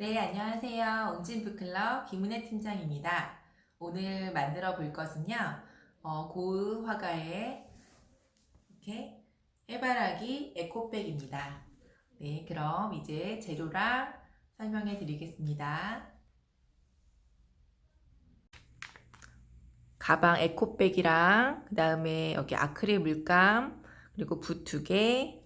네, 안녕하세요. 온진북클럽 김은혜 팀장입니다. 오늘 만들어 볼 것은요, 어, 고흐 화가의 이렇게 해바라기 에코백입니다. 네, 그럼 이제 재료랑 설명해 드리겠습니다. 가방 에코백이랑 그 다음에 여기 아크릴 물감 그리고 붓 두 개,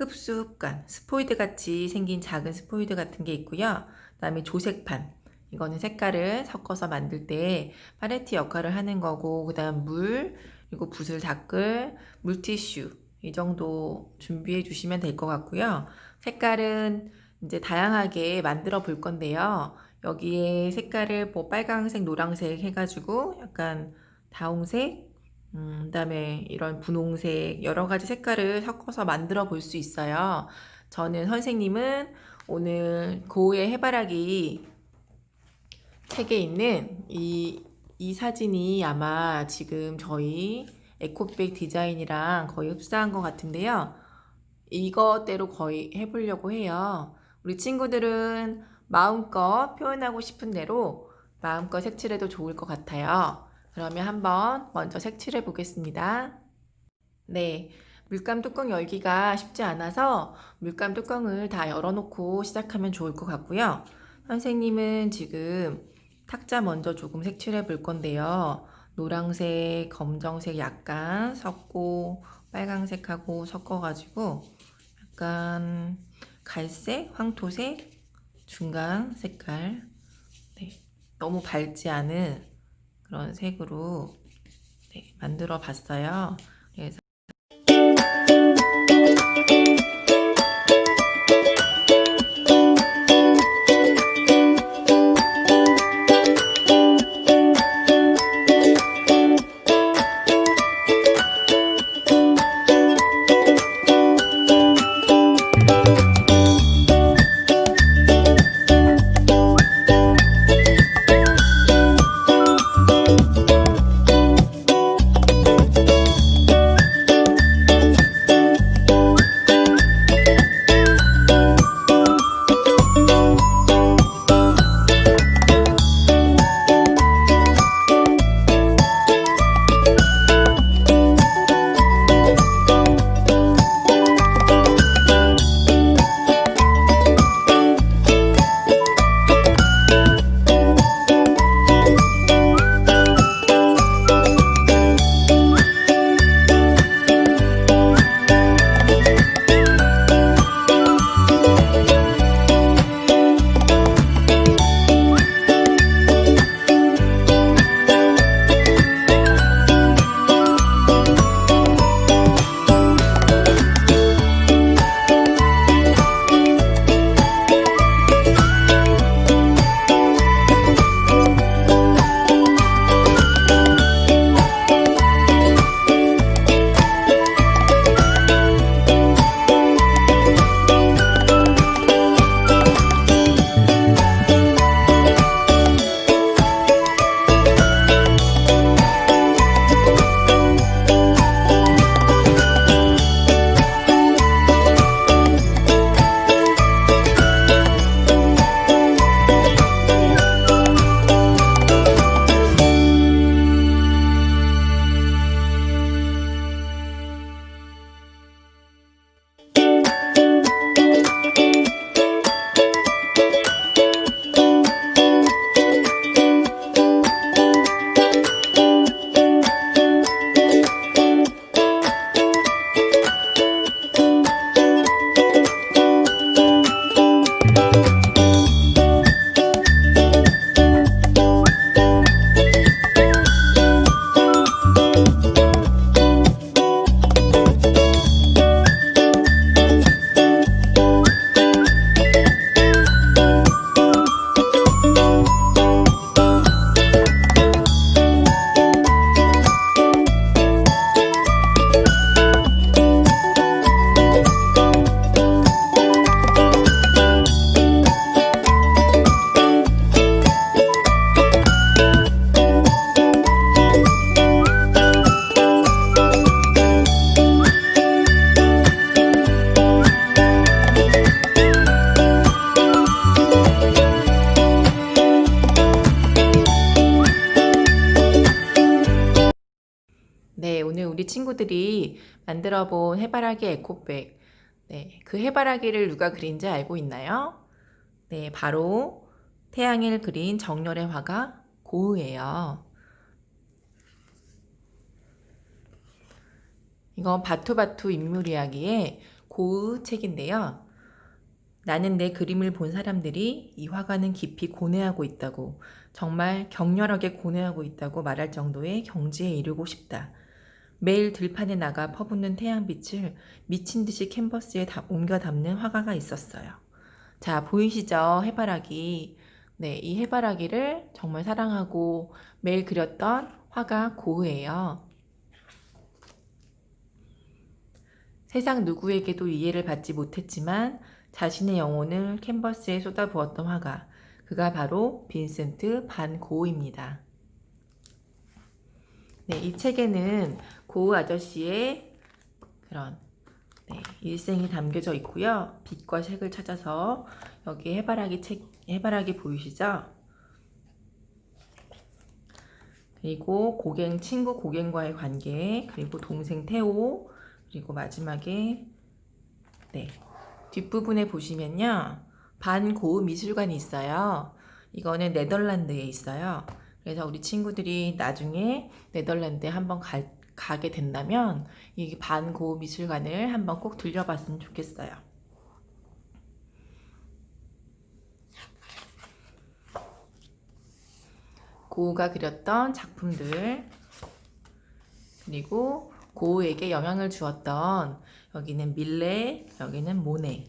흡수 흡관, 스포이드 같이 생긴 작은 스포이드 같은 게 있고요. 그다음에 조색판. 이거는 색깔을 섞어서 만들 때 팔레트 역할을 하는 거고, 그다음 물, 그리고 붓을 닦을 물티슈. 이 정도 준비해 주시면 될 것 같고요. 색깔은 이제 다양하게 만들어 볼 건데요. 여기에 색깔을 뭐 빨강색, 노랑색 해가지고 약간 다홍색, 음, 그다음에 이런 분홍색 여러 가지 색깔을 섞어서 만들어 볼 수 있어요. 저는 선생님은 오늘 고우의 해바라기 책에 있는 이, 이 사진이 아마 지금 저희 에코백 디자인이랑 거의 흡사한 것 같은데요. 이거대로 거의 해보려고 해요. 우리 친구들은 마음껏 표현하고 싶은 대로 마음껏 색칠해도 좋을 것 같아요. 그러면 한번 먼저 색칠해 보겠습니다. 네, 물감 뚜껑 열기가 쉽지 않아서 물감 뚜껑을 다 열어놓고 시작하면 좋을 것 같고요. 선생님은 지금 탁자 먼저 조금 색칠해 볼 건데요. 노란색, 검정색 약간 섞고 빨강색하고 섞어가지고 약간 갈색, 황토색, 중간 색깔 네, 너무 밝지 않은 그런 색으로 네, 만들어 봤어요. 우리 친구들이 만들어 본 해바라기 에코백. 네, 그 해바라기를 누가 그린지 알고 있나요? 네, 바로 태양을 그린 정렬의 화가 고흐예요. 이건 바투바투 인물 이야기의 고흐 책인데요. 나는 내 그림을 본 사람들이 이 화가는 깊이 고뇌하고 있다고, 정말 격렬하게 고뇌하고 있다고 말할 정도의 경지에 이르고 싶다. 매일 들판에 나가 퍼붓는 태양빛을 미친 듯이 캔버스에 다- 옮겨 담는 화가가 있었어요. 자, 보이시죠? 해바라기. 네, 이 해바라기를 정말 사랑하고 매일 그렸던 화가 고흐예요. 세상 누구에게도 이해를 받지 못했지만 자신의 영혼을 캔버스에 쏟아부었던 화가 그가 바로 빈센트 반 고흐입니다. 네, 이 책에는 고흐 아저씨의 그런 네, 일생이 담겨져 있고요. 빛과 색을 찾아서 여기 해바라기 책 해바라기 보이시죠? 그리고 고갱 친구 고갱과의 관계 그리고 동생 태호 그리고 마지막에 네 뒷부분에 보시면요 반고흐 미술관이 있어요 이거는 네덜란드에 있어요 그래서 우리 친구들이 나중에 네덜란드에 한번 갈, 가게 된다면 이 반고흐 미술관을 한번 꼭 들려봤으면 좋겠어요 고흐가 그렸던 작품들 그리고 고흐에게 영향을 주었던 여기는 밀레, 여기는 모네.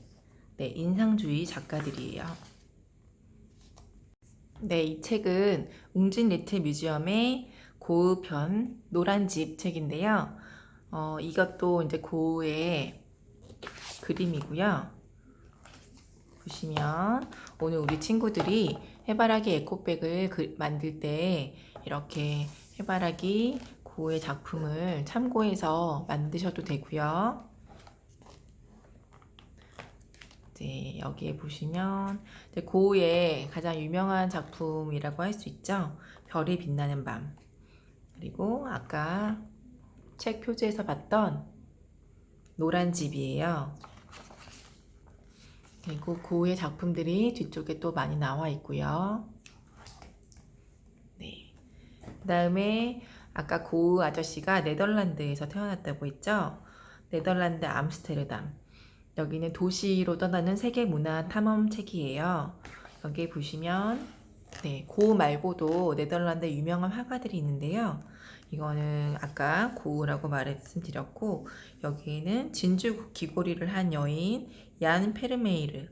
네, 인상주의 작가들이에요. 네, 이 책은 웅진 리틀 뮤지엄의 고흐 편 노란 집 책인데요. 어, 이것도 이제 고흐의 그림이고요. 보시면 오늘 우리 친구들이 해바라기 에코백을 그- 만들 때 이렇게 해바라기 고흐의 작품을 참고해서 만드셔도 되고요. 이제 여기에 보시면 고흐의 가장 유명한 작품이라고 할 수 있죠. 별이 빛나는 밤. 그리고 아까 책 표지에서 봤던 노란 집이에요. 그리고 고흐의 작품들이 뒤쪽에 또 많이 나와 있고요. 네. 그 다음에 아까 고흐 아저씨가 네덜란드에서 태어났다고 했죠. 네덜란드 암스테르담. 여기는 도시로 떠나는 세계 문화 탐험 책이에요. 여기 보시면 네, 고흐 말고도 네덜란드 유명한 화가들이 있는데요. 이거는 아까 고흐라고 말씀드렸고 여기에는 진주 귀고리를 한 여인 얀 페르메이르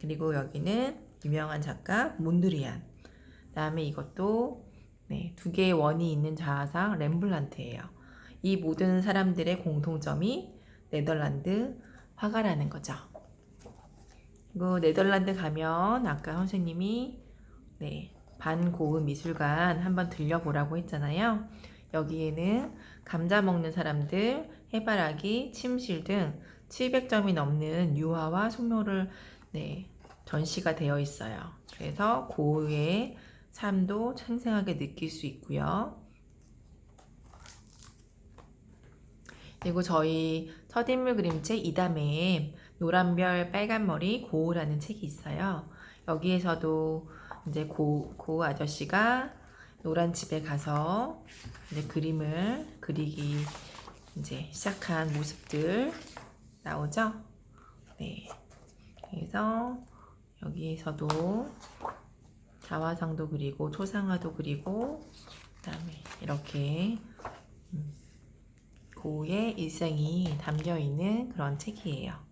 그리고 여기는 유명한 작가 몬드리안 그다음에 이것도 네, 두 개의 원이 있는 자화상 렘블란트예요. 이 모든 사람들의 공통점이 네덜란드 화가라는 거죠. 그리고 네덜란드 가면 아까 선생님이 네, 반고흐 미술관 한번 들려보라고 했잖아요. 여기에는 감자 먹는 사람들, 해바라기, 침실 등 700점이 넘는 유화와 소묘를 네, 전시가 되어 있어요. 그래서 고흐의 삶도 생생하게 느낄 수 있고요. 그리고 저희 첫인물 그림책 이담에 노란별 빨간머리 고우라는 책이 있어요. 여기에서도 이제 고, 고 아저씨가 노란 집에 가서 이제 그림을 그리기 이제 시작한 모습들 나오죠? 네. 그래서 여기에서도 자화상도 그리고 초상화도 그리고 그다음에 이렇게 음, 고의 일생이 담겨 있는 그런 책이에요.